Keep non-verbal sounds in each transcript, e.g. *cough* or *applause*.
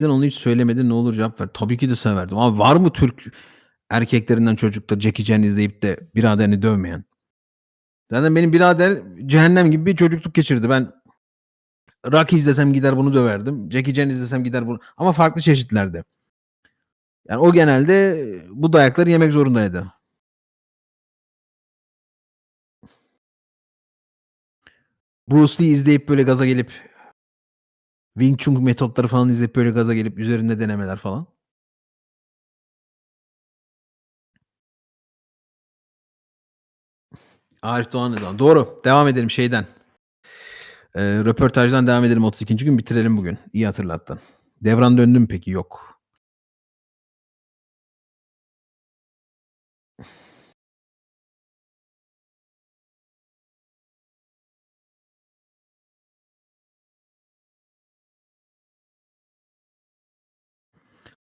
Neden onu hiç söylemedin, ne olur cevap ver. Tabii ki de severdim. Abi var mı Türk erkeklerinden çocukta Jackie Chan izleyip de biraderini dövmeyen? Zaten benim birader cehennem gibi bir çocukluk geçirdi. Ben Rocky izlesem gider bunu döverdim. Jackie Chan izlesem gider bunu ama farklı çeşitlerde. Yani o genelde bu dayakları yemek zorundaydı. Bruce Lee izleyip böyle gaza gelip Wing Chun metotları falan izleyip böyle gaza gelip üzerinde denemeler falan. Arif Doğan Özal. Doğru. Devam edelim şeyden. Eee, röportajdan devam edelim 32. gün bitirelim bugün. İyi hatırlattın. Devran döndü mü peki? Yok.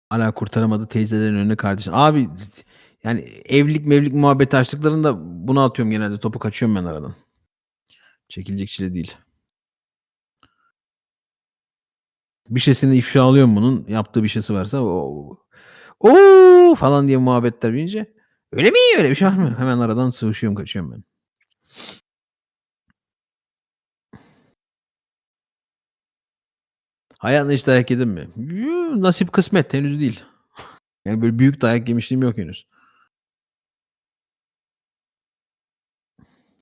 Hâlâ kurtaramadı teyzelerin önüne kardeşim. Abi yani evlilik mevlilik muhabbeti açtıklarında buna atıyorum genelde topu kaçıyorum ben aradan. Çekilecek çile değil. Bir şeysini ifşa alıyorum bunun. Yaptığı bir şeysi varsa o "O!" falan diye muhabbetler büyüyünce "Öyle mi? Öyle bir şey var mı?" Hemen aradan sıvışıyorum, kaçıyorum ben. Hayatında hiç dayak yedin mi? Nasip kısmet henüz değil. *laughs* Yani böyle büyük dayak yemişliğim yok henüz.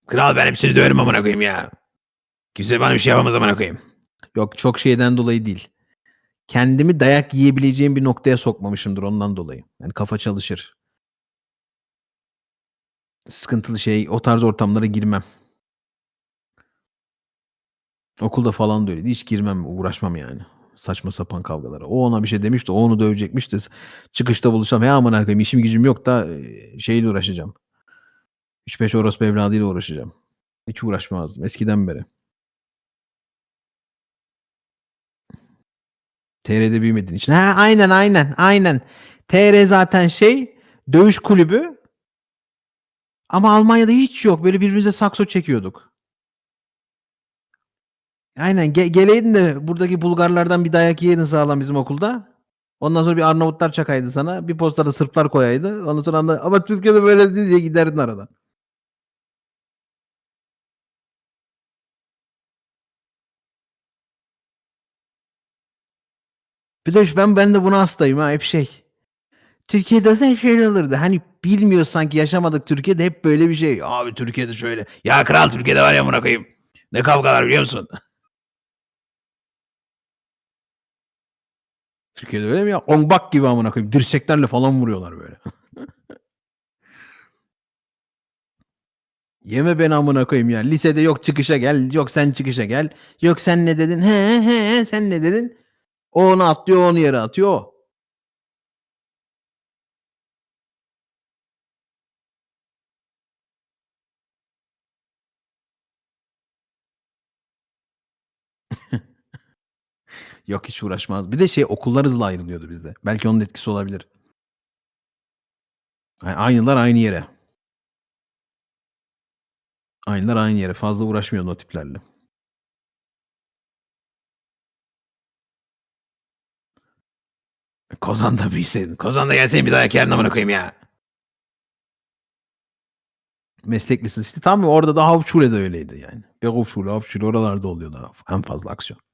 Kral ben hepsini döverim amına koyayım ya. Kimse bana bir şey yapamaz amına koyayım. Yok çok şeyden dolayı değil. Kendimi dayak yiyebileceğim bir noktaya sokmamışımdır ondan dolayı. Yani kafa çalışır. Sıkıntılı şey o tarz ortamlara girmem. Okulda falan da öyleydi. Hiç girmem, uğraşmam yani. Saçma sapan kavgalara. O ona bir şey demiş de o onu dövecekmiş de çıkışta buluşalım. He amına koyayım işim gücüm yok da, eee, şeyle uğraşacağım. 3-5 orospu evladıyla uğraşacağım. Hiç uğraşmazdım eskiden beri. TR'de büyümediğin için. Ha, aynen, aynen, aynen. TR zaten şey, dövüş kulübü. Ama Almanya'da hiç yok. Böyle birbirimize sakso çekiyorduk. Aynen. Ge geleydin de buradaki Bulgarlardan bir dayak yiyeydin sağlam bizim okulda. Ondan sonra bir Arnavutlar çakaydı sana. Bir posta da Sırplar koyaydı. Ondan sonra anla ama Türkiye'de böyle değil diye giderdin aradan. Bir de ben ben de buna hastayım ha hep şey. Türkiye'de olsa hep şöyle olurdu. Hani bilmiyoruz sanki yaşamadık Türkiye'de hep böyle bir şey. Abi Türkiye'de şöyle. Ya kral Türkiye'de var ya amına koyayım. Ne kavgalar biliyor musun? Türkiye'de öyle mi ya? Ombak gibi amına koyayım. Dirseklerle falan vuruyorlar böyle. *laughs* Yeme beni amına koyayım ya. Lisede yok çıkışa gel. Yok sen çıkışa gel. Yok sen ne dedin? He he sen ne dedin? O onu atlıyor, onu yere atıyor. Yok hiç uğraşmaz. Bir de şey okullar hızlı ayrılıyordu bizde. Belki onun etkisi olabilir. A aynılar aynı yere. Aynılar aynı yere. Fazla uğraşmıyordun o tiplerle. Kozan'da büyüseydin. Kozan'da gelseydin bir dayak yerdin amına koyayım ya. Meslek lisesi işte tam orada da Hauptschule de öyleydi yani. Berufsschule, Hauptschule oralarda oluyordu en fazla aksiyon.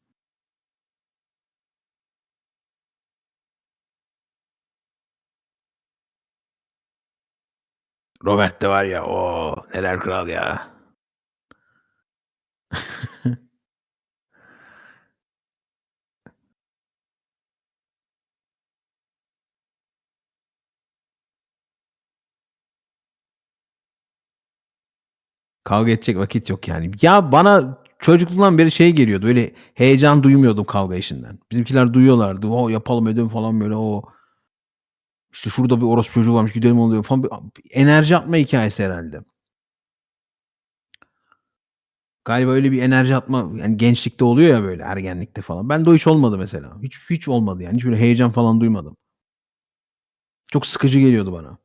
Robert de var ya, o neler kral ya. *laughs* Kavga edecek vakit yok yani. Ya bana çocukluğumdan beri şey geliyordu, böyle heyecan duymuyordum kavga işinden. Bizimkiler duyuyorlardı. O yapalım edelim falan böyle o. İşte şurada bir orospu çocuğu varmış gidelim dövelim falan. Bir enerji atma hikâyesi herhâlde. Galiba öyle bir enerji atma yani gençlikte oluyor ya böyle ergenlikte falan. Bende o hiç olmadı mesela. Hiç hiç olmadı yani. Hiç böyle heyecan falan duymadım. Çok sıkıcı geliyordu bana.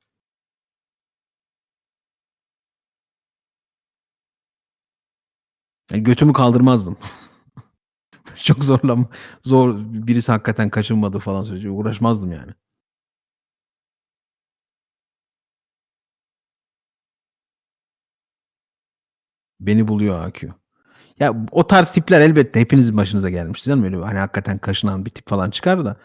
Yani götümü kaldırmazdım. *laughs* Çok zorlan zor birisi hakikaten kaçınmadığı falan sürece uğraşmazdım yani. Beni buluyor AQ. Ya, o tarz tipler elbette hepinizin başınıza gelmiştir canım. Öyle, hani, hakikaten kaşınan bir tip falan çıkar da.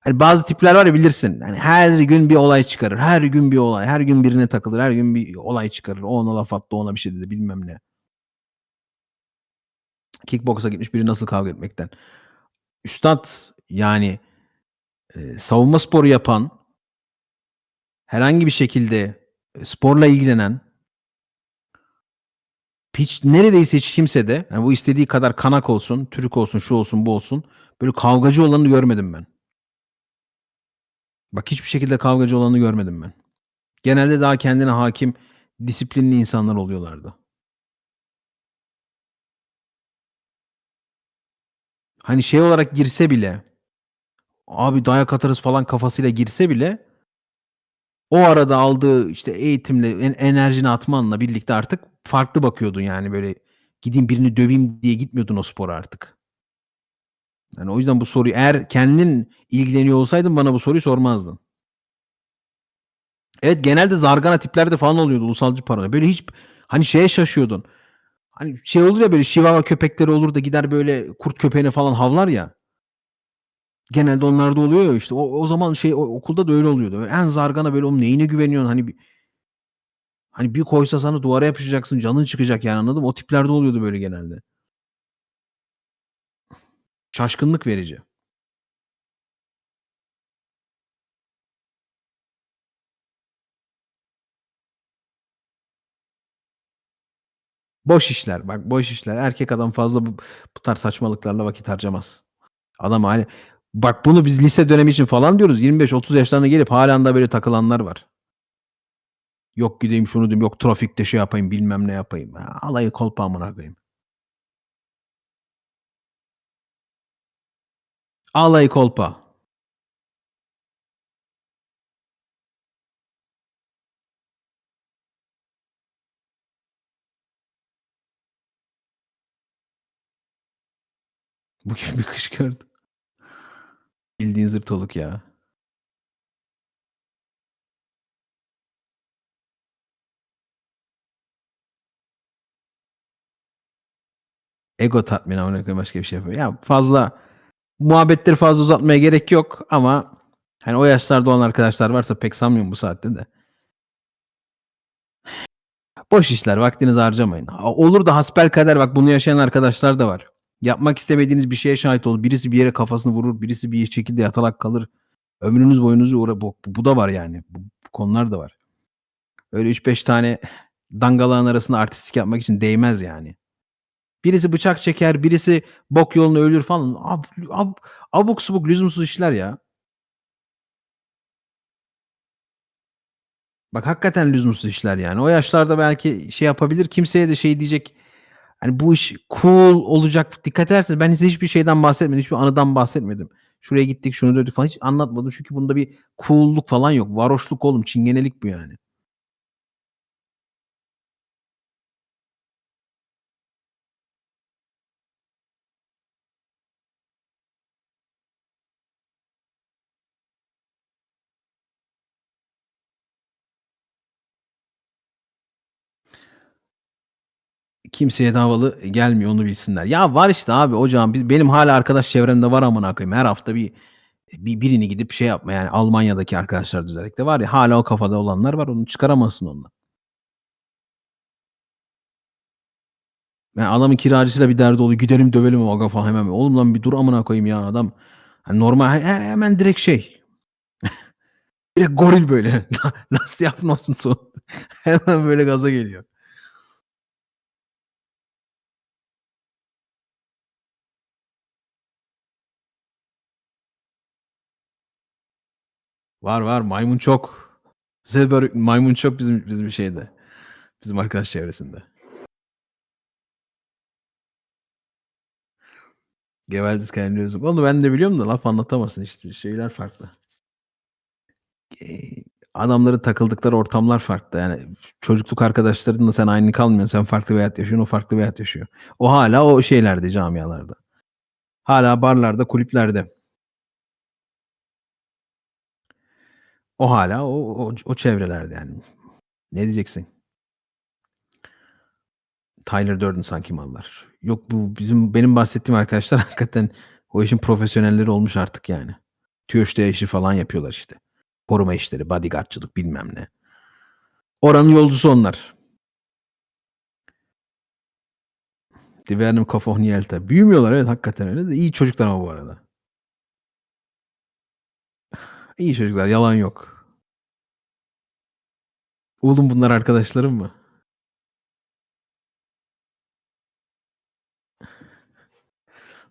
Hani, bazı tipler var ya bilirsin. Hani, her gün bir olay çıkarır. Her gün bir olay. Her gün birine takılır. Her gün bir olay çıkarır. O ona laf attı, ona bir şey dedi, bilmem ne. Kickboksa gitmiş biri nasıl kavga etmekten. Üstad, yani, eee, savunma sporu yapan herhangi bir şekilde, eee, sporla ilgilenen hiç neredeyse hiç kimsede, yani, bu istediği kadar kanak olsun, Türk olsun, şu olsun, bu olsun, böyle kavgacı olanı görmedim ben. Bak hiçbir şekilde kavgacı olanı görmedim ben. Genelde daha kendine hâkim, disiplinli insanlar oluyorlardı. Hani, şey olarak girse bile, "Abi dayak atarız." falan kafasıyla girse bile o arada aldığı, işte, eğitimle, en enerjini atmanla birlikte artık farklı bakıyordun, yani, böyle, "Gideyim birini döveyim." diye gitmiyordun o spora artık. Yani, o yüzden bu soruyu eğer kendin ilgileniyor olsaydın bana bu soruyu sormazdın. Evet, genelde zargana tipler de falan oluyordu ulusalcı paranoya. Böyle hiç hani şeye şaşıyordun. Hani şey olur ya böyle Chihuahua köpekleri olur da gider böyle kurt köpeğine falan havlar ya. Genelde onlarda oluyor ya işte. O o zaman şey o okulda da öyle oluyordu. En zargana böyle oğlum neyine güveniyorsun hani bir hani bir koysa sana duvara yapışacaksın, canın çıkacak yani anladın mı? O tiplerde oluyordu böyle genelde. Şaşkınlık verici. Boş işler bak boş işler. Erkek adam fazla bu bu tarz saçmalıklarla vakit harcamaz. Adam hani bak bunu biz lise dönemi için falan diyoruz. 25-30 yaşlarına gelip hâlen daha böyle takılanlar var. Yok gideyim şunu diyeyim, yok trafikte şey yapayım, bilmem ne yapayım. Ha, alayı kolpa amına koyayım. Alayı kolpa. Bugün bir kış gördüm. Bildiğin zırt oluk ya. Ego tatmini amına koyayım başka bir şey yapıyor. Ya fazla muhabbetleri fazla uzatmaya gerek yok ama hani o yaşlarda olan arkadaşlar varsa pek sanmıyorum bu saatte de. Boş işler, vaktinizi harcamayın. Olur da hasbelkader bak bunu yaşayan arkadaşlar da var. Yapmak istemediğiniz bir şeye şahit olur. Birisi bir yere kafasını vurur, birisi bir şekilde yatalak kalır. Ömrünüz boyunuzu uğra bu bu da var yani. Bu bu konular da var. Öyle 3-5 tane dangalağın arasında artistlik yapmak için değmez yani. Birisi bıçak çeker, birisi bok yoluna ölür falan. Ab ab abuk subuk lüzumsuz işler ya. Bak hakikaten lüzumsuz işler yani. O yaşlarda belki şey yapabilir, kimseye de şey diyecek, hani, bu iş cool olacak. Dikkat ederseniz ben size hiçbir şeyden bahsetmedim, hiçbir anıdan bahsetmedim. Şuraya gittik, şunu dövdük falan hiç anlatmadım. Çünkü bunda bir cool'luk falan yok. Varoşluk oğlum, çingenelik bu yani. Kimseye de havalı gelmiyor, onu bilsinler. Ya var işte abi ocağım biz benim hâlâ arkadaş çevremde var amına koyayım. Her hafta bir bir birini gidip şey yapma yani Almanya'daki arkadaşlar özellikle var ya hâlâ o kafada olanlar var. Onu çıkaramazsın ondan. Ya adamın kiracısıyla bir derdi oluyor. Gidelim dövelim o falan hemen. Oğlum lan bir dur amına koyayım ya adam. Hani normal he he hemen direkt şey *laughs* direkt goril böyle. Lass die Affen so. Hemen böyle gaza geliyor. Var, var. Maymun çok. Zebra maymun çok bizim bizim şeyde, bizim arkadaş çevresinde. İst keine Lösung. Onu ben de biliyorum da laf anlatamazsın işte. Şeyler farklı. Eee, adamların takıldıkları ortamlar farklı. Yani çocukluk arkadaşlarınla sen aynı kalmıyorsun. Sen farklı bir hayat yaşıyorsun, o farklı bir hayat yaşıyor. O hâlâ o şeylerde, camialarda. Hâlâ barlarda, kulüplerde. O hâlâ o o o çevrelerde yani. Ne diyeceksin? Tyler Durden sanki mallar. Yok bu bizim benim bahsettiğim arkadaşlar *laughs* hakikaten o işin profesyonelleri olmuş artık yani. TÜOŞ'ta işi falan yapıyorlar işte. Koruma işleri, bodyguardçılık bilmem ne. Oranın yolcusu onlar. Divernum Cofonielta. Büyümüyorlar evet hakikaten öyle de iyi çocuklar ama bu arada. İyi çocuklar yalan yok. Oğlum bunlar arkadaşlarım mı?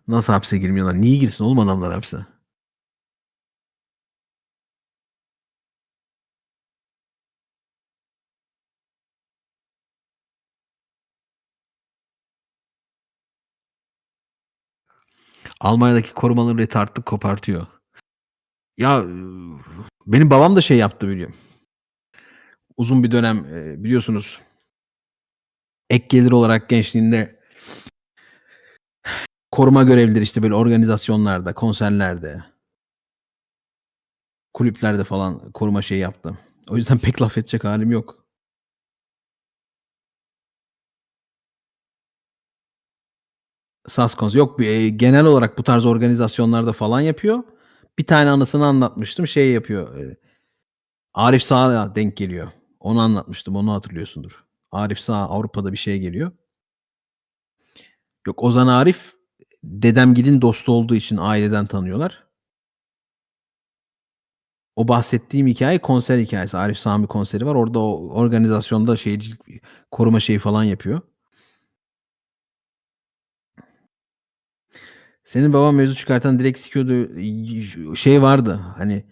Nasıl hapse girmiyorlar? Niye girsin oğlum adamlar hapse? Almanya'daki korumaların reti artık kopartıyor. Ya, ııı, benim babam da şey yaptı biliyor Uzun bir dönem, eee, biliyorsunuz ek gelir olarak gençliğinde koruma görevlileri, işte, böyle organizasyonlarda, konserlerde kulüplerde falan koruma şeyi yaptı. O yüzden *laughs* pek laf edecek hâlim yok. Saz konusu yok, eee, genel olarak bu tarz organizasyonlarda falan yapıyor. Bir tane anısını anlatmıştım. Şey yapıyor, eee, Arif Sağ'a denk geliyor. Onu anlatmıştım, onu hatırlıyorsundur. Arif Sağ Avrupa'da bir şeye geliyor. Yok, Ozan Arif dedemgilin dostu olduğu için aileden tanıyorlar. O bahsettiğim hikâye konser hikâyesi. Arif bir konseri var. Orada o organizasyonda şeycilik, koruma şeyi falan yapıyor. Senin baban mevzu çıkartan direkt sikiyordu. Şey vardı, hani,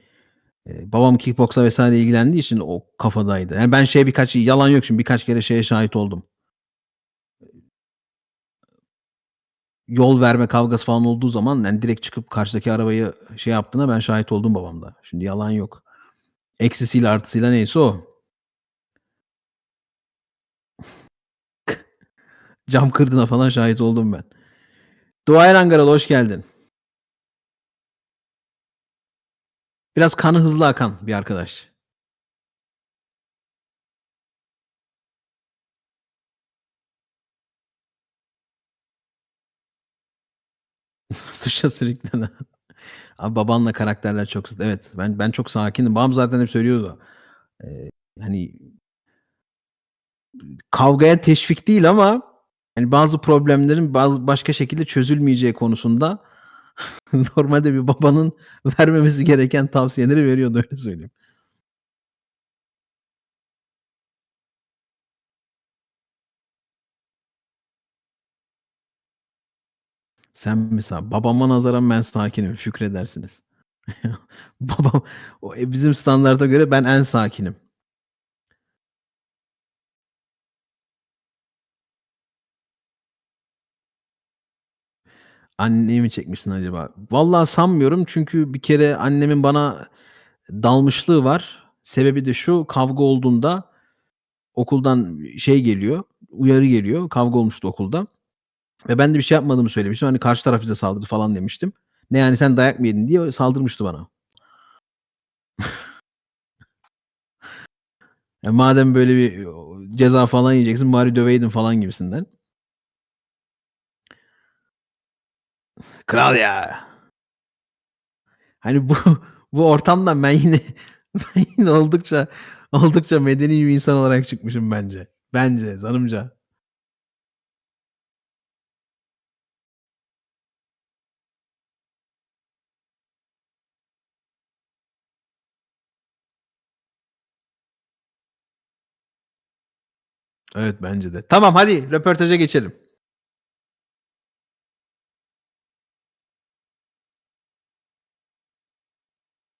eee, babam kickboksla vs. ilgilendiği için o kafadaydı. Yani ben şeye birkaç yalan yok şimdi birkaç kere şeye şahit oldum. Yol verme kavgası falan olduğu zaman, yani, direkt çıkıp karşıdaki arabayı şey yaptığına ben şahit oldum babamda. Şimdi yalan yok. Eksisiyle artısıyla neyse o. *laughs* Cam kırdığına falan şahit oldum ben. Duayen Ankaralı hoş geldin. Biraz kanı hızlı akan bir arkadaş. *laughs* Suça sürüklenen. Abi babanla karakterler çok zıt. Evet, ben ben çok sakinim. Babam zaten hep söylüyordu. Eee, hani kavgaya teşvik değil ama, hani, bazı problemlerin bazı başka şekilde çözülmeyeceği konusunda *laughs* normalde bir babanın vermemesi gereken tavsiyeleri veriyordu, öyle söyleyeyim. Sen mesela babama nazaran ben sakinim, şükredersiniz. *laughs* Babam o eee, bizim standarda göre ben en sakinim. Anneye mi çekmişsin acaba? Vallahi sanmıyorum çünkü bir kere annemin bana dalmışlığı var. Sebebi de şu: Kavga olduğunda okuldan şey geliyor, uyarı geliyor. Kavga olmuştu okulda ve ben de bir şey yapmadığımı söylemiştim. Hani, "Karşı taraf bize saldırdı." falan demiştim. "Ne yani sen dayak mı yedin?" diye saldırmıştı bana. *laughs* E, madem böyle bir, ceza falan yiyeceksin bari döveydin falan gibisinden. Ya. Hani, bu *laughs* bu ortamdan ben yine *laughs* ben yine oldukça oldukça medeni bir insan olarak çıkmışım bence. Bence, zanımca. Evet, bence de. Tamam, hadi röportaja geçelim.